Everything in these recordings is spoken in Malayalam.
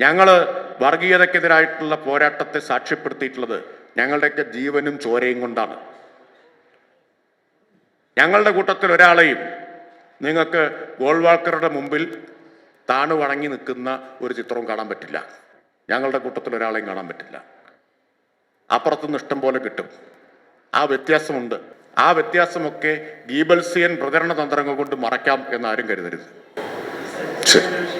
ഞങ്ങൾ വർഗീയതയ്ക്കെതിരായിട്ടുള്ള പോരാട്ടത്തെ സാക്ഷ്യപ്പെടുത്തിയിട്ടുള്ളത് ഞങ്ങളുടെയൊക്കെ ജീവനും ചോരയും കൊണ്ടാണ്. ഞങ്ങളുടെ കൂട്ടത്തിൽ ഒരാളെയും നിങ്ങൾക്ക് ഗോൾവാൾക്കറുടെ മുമ്പിൽ താണു വണങ്ങി നിൽക്കുന്ന ഒരു ചിത്രവും കാണാൻ പറ്റില്ല. ഞങ്ങളുടെ കൂട്ടത്തിൽ ഒരാളെയും കാണാൻ പറ്റില്ല. അപ്പുറത്തുനിന്ന് ഇഷ്ടം പോലെ കിട്ടും. ആ വ്യത്യാസമുണ്ട്. ആ വ്യത്യാസമൊക്കെ ഗീബൽസിയൻ പ്രചരണ തന്ത്രങ്ങൾ കൊണ്ട് മറയ്ക്കാം എന്നാരും കരുതരുത്. ശരി.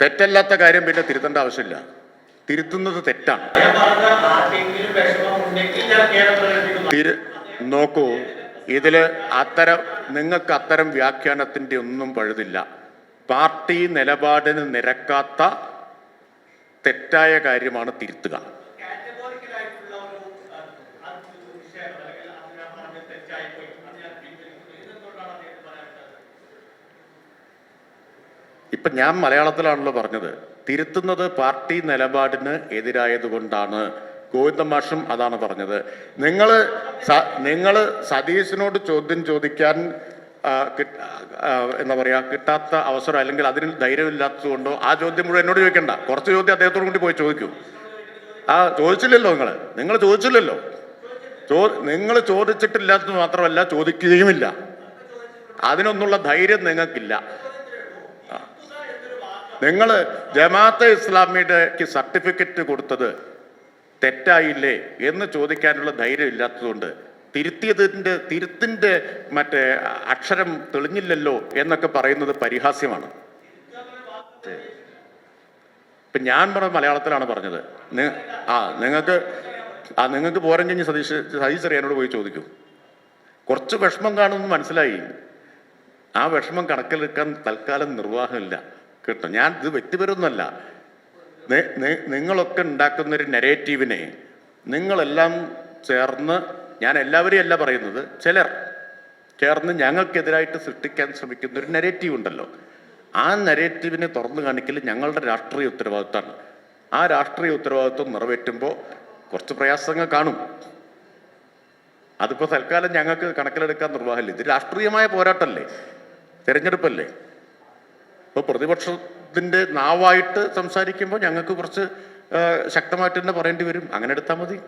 തെറ്റല്ലാത്ത കാര്യം പിന്നെ തിരുത്തേണ്ട ആവശ്യമില്ല. തിരുത്തുന്നത് തെറ്റാണ്. നോക്കൂ ഇതിൽ അത്തരം നിങ്ങൾക്ക് അത്തരം വ്യാഖ്യാനത്തിന്റെ ഒന്നും പഴുതില്ല പാർട്ടി നിലപാടിന് നിരക്കാത്ത തെറ്റായ കാര്യമാണ് തിരുത്തുക. ഇപ്പൊ ഞാൻ മലയാളത്തിലാണല്ലോ പറഞ്ഞത്. തിരുത്തുന്നത് പാർട്ടി നിലപാടിന് എതിരായതുകൊണ്ടാണ്. ഗോവിന്ദ മാഷും അതാണ് പറഞ്ഞത്. നിങ്ങൾ നിങ്ങൾ സതീശനോട് ചോദ്യം ചോദിക്കാൻ എന്താ പറയാ കിട്ടാത്ത അവസരം അല്ലെങ്കിൽ അതിന് ധൈര്യമില്ലാത്തത് കൊണ്ടോ ആ ചോദ്യം മുഴുവൻ എന്നോട് ചോദിക്കണ്ട. കുറച്ച് ചോദ്യം അദ്ദേഹത്തോട് കൂടി പോയി ചോദിക്കൂ. ആ ചോദിച്ചില്ലല്ലോ നിങ്ങൾ നിങ്ങൾ ചോദിച്ചില്ലല്ലോ. ചോ നിങ്ങൾ ചോദിച്ചിട്ടില്ലാത്തത് മാത്രമല്ല ചോദിക്കുകയുമില്ല. അതിനൊന്നുള്ള ധൈര്യം നിങ്ങൾക്കില്ല. നിങ്ങൾ ജമാഅത്തെ ഇസ്ലാമിയുടെക്ക് സർട്ടിഫിക്കറ്റ് കൊടുത്തത് തെറ്റായില്ലേ എന്ന് ചോദിക്കാനുള്ള ധൈര്യം ഇല്ലാത്തതുകൊണ്ട് തിരുത്തിയതിന്റെ തിരുത്തിന്റെ മറ്റേ അക്ഷരം തെളിഞ്ഞില്ലല്ലോ എന്നൊക്കെ പറയുന്നത് പരിഹാസ്യമാണ്. ഇപ്പം ഞാൻ പറഞ്ഞ മലയാളത്തിലാണ് പറഞ്ഞത്. ആ നിങ്ങൾക്ക് ആ നിങ്ങൾക്ക് പോരം കഴിഞ്ഞ് സതീഷ് സതീഷ് അറിയാനോട് പോയി ചോദിക്കും. കുറച്ച് വിഷമം കാണുമെന്ന് മനസ്സിലായി. ആ വിഷമം കണക്കിലെടുക്കാൻ തൽക്കാലം നിർവാഹമില്ല. കേട്ടോ. ഞാൻ ഇത് വ്യക്തിപരമൊന്നുമല്ല നിങ്ങളൊക്കെ ഉണ്ടാക്കുന്ന ഒരു നെരേറ്റീവിനെ നിങ്ങളെല്ലാം ചേർന്ന് ഞാൻ എല്ലാവരെയും അല്ല പറയുന്നത് ചിലർ ചേർന്ന് ഞങ്ങൾക്കെതിരായിട്ട് സൃഷ്ടിക്കാൻ ശ്രമിക്കുന്ന ഒരു നെരേറ്റീവ് ഉണ്ടല്ലോ. ആ നെരേറ്റീവിനെ തുറന്നു കാണിക്കൽ ഞങ്ങളുടെ രാഷ്ട്രീയ ഉത്തരവാദിത്തമാണ് ആ രാഷ്ട്രീയ ഉത്തരവാദിത്വം നിറവേറ്റുമ്പോൾ കുറച്ച് പ്രയാസങ്ങൾ കാണും. അതിപ്പോൾ തൽക്കാലം ഞങ്ങൾക്ക് കണക്കിലെടുക്കാൻ നിർവാഹമില്ല. ഇത് രാഷ്ട്രീയമായ പോരാട്ടമല്ലേ? തിരഞ്ഞെടുപ്പല്ലേ? ഇപ്പോൾ പ്രതിപക്ഷത്തിന്റെ നാവായിട്ട് സംസാരിക്കുമ്പോൾ ഞങ്ങൾക്ക് കുറച്ച് ശക്തമായിട്ട് തന്നെ പറയേണ്ടി വരും. അങ്ങനെ എടുത്താൽ മതി.